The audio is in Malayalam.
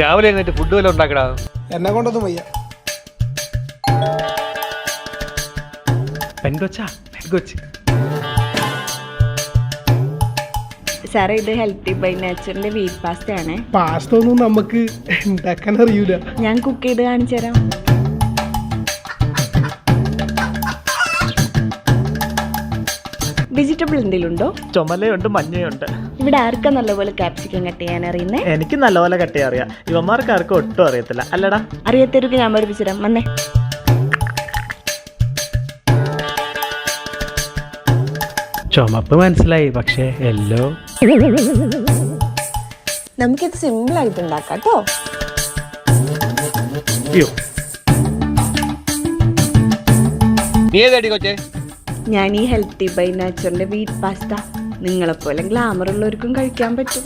രാവിലെ എഴുന്നേറ്റ് ഫുഡ് വല്ലതും ഉണ്ടാക്കടാ. എന്നെ കൊണ്ടൊന്നും വയ്യ. പെൺകൊച്ചാ പെൺകൊച്ച്. സാറേ ഇത് ഹെൽത്തി ബൈ നേച്ചറിന്റെ വീറ്റ് പാസ്ത ആണ്. പാസ്ത ഒന്നും നമുക്ക് ഉണ്ടാക്കാൻ അറിയൂല. ഞാൻ കുക്ക് ചെയ്ത് കാണിച്ചു തരാം വെജിറ്റബിൾ എന്തെങ്കിലും ഉണ്ടോ ചുമലയുണ്ട് മഞ്ഞയുണ്ട്. ഇവിടെ ആർക്കാ നല്ലപോലെ ക്യാപ്സിക്കം കട്ട് ചെയ്യാൻ അറിയുന്നേ? എനിക്ക് നല്ലപോലെ ചെയ്യാൻ അറിയാം. ഇവന്മാർക്ക് ആർക്കും ഒട്ടും അറിയത്തില്ല. അല്ലടാ. അറിയാത്തവർക്ക് ഞാൻ പഠിപ്പിച്ചു തരാം വന്നേ. ചുമപ്പ് മനസ്സിലായി പക്ഷേ എല്ലോ നമുക്കിത് സിമ്പിൾ ആയിട്ട് ഉണ്ടാക്കാം കേട്ടോ. നീ ഏതാടി കൊച്ചേ? ഞാൻ ഈ ഹെൽത്തി ബൈ നേച്ചറിന്റെ വീറ്റ് പാസ്ത നിങ്ങളെപ്പോലെ ഗ്ലാമർ ഉള്ളവർക്കും കഴിക്കാൻ പറ്റും.